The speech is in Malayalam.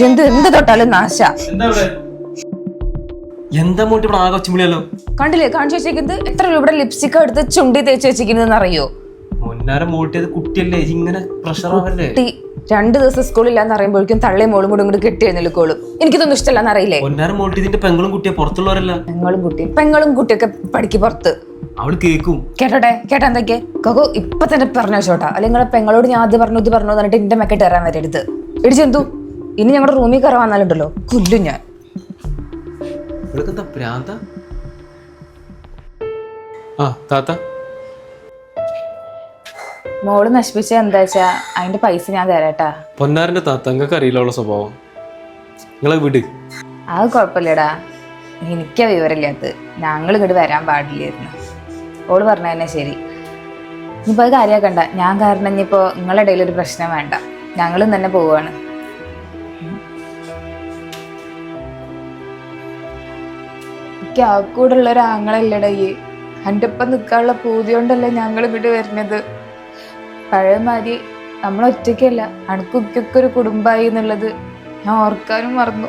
ജന്തു എന്ത് തൊട്ടാലും നാശ. എന്താ മോട്ടി ഇവിടെ ആകെ ഒച്ചുമുളിയല്ലോ കണ്ടില്ലേ? കാണിച്ചു വെച്ചേക്കുന്നത് എത്ര രൂപയുടെ ലിപ്സ്റ്റിക് എടുത്ത് ചുണ്ടി തേച്ച് വെച്ചിരിക്കുന്നതെന്ന് അറിയോ? മുന്നാരം മോട്ടിയത് കുട്ടിയല്ലേ ഇങ്ങനെ പ്രഷർ ആവല്ലേ? രണ്ട് ദിവസം സ്കൂളില്ലാന്ന് അറിയുമ്പോഴേക്കും തള്ളയും മോളും കൂടെ ഇങ്ങോട്ട് കെട്ടി എഴുന്നേൽക്കോളും എനിക്കിതൊന്നും ഇഷ്ടമല്ലെന്ന് അറിയില്ലേ? പൊന്നാരം മോട്ടി ഇതിന്റെ പെങ്ങളും കുട്ടിയെ പുറത്തുള്ളവരല്ല. പെങ്ങളും കുട്ടിയും പെങ്ങളും കുട്ടിയൊക്കെ പഠിക്ക് പുറത്ത്. അവൾ കേക്കും. കേട്ടോട്ടെ? കേട്ടാ എന്തൊക്കെ? കകോ ഇപ്പൊ തന്നെ പറഞ്ഞു വെച്ചോട്ടാ അല്ലെങ്കിൽ നിങ്ങളെ പെങ്ങളോട് ഞാൻ അത് പറഞ്ഞു ഇത് പറഞ്ഞു എന്നിട്ട് എന്റെ മെക്കെട്ട് കയറാൻ വരരുത് ഇടിച്ചു എന്തു ഇനി ഞങ്ങളുടെ റൂമിൽ കയറാൻ വന്നാലുണ്ടല്ലോ. കൊല്ലും ഞാൻ. പ്രാന്ത? ആ താത്ത. മോൾ നശിപ്പിച്ച എന്താ വെച്ചാ അതിന്റെ പൈസ ഞാൻ തരാട്ടാ പൊന്നാരന്റെ താത്ത നിങ്ങൾക്ക് അറിയില്ല സ്വഭാവം. നിങ്ങളെ വിട്. അത് കുഴപ്പമില്ലടാ. എനിക്കാ വിവരമില്ലാത്തത്. ഞങ്ങൾ ഇങ്ങോട്ട് വരാൻ പാടില്ലായിരുന്നു. ഓൾ പറഞ്ഞ തന്നെ ശരി. ഇനിയിപ്പോൾ അത് കാര്യമാക്കണ്ട ഞാൻ കാരണം ഇനിയിപ്പോൾ നിങ്ങളുടെ ഇടയിൽ ഒരു പ്രശ്നം വേണ്ട. ഞങ്ങളും തന്നെ പോവുകയാണ് എനിക്ക് ആ കൂടെ ഉള്ള ഒരു ആങ്ങളല്ലടാ ഈ. എന്റെ ഒപ്പം നിൽക്കാനുള്ള പൂതി കൊണ്ടല്ലേ ഞങ്ങൾ ഇങ്ങോട്ട് വരുന്നത്. പഴയമാതിരി നമ്മൾ ഒറ്റയ്ക്കല്ല. അണുക്കൊക്കെ ഒരു കുടുംബമായി എന്നുള്ളത് ഞാൻ ഓർക്കാനും മറന്നു.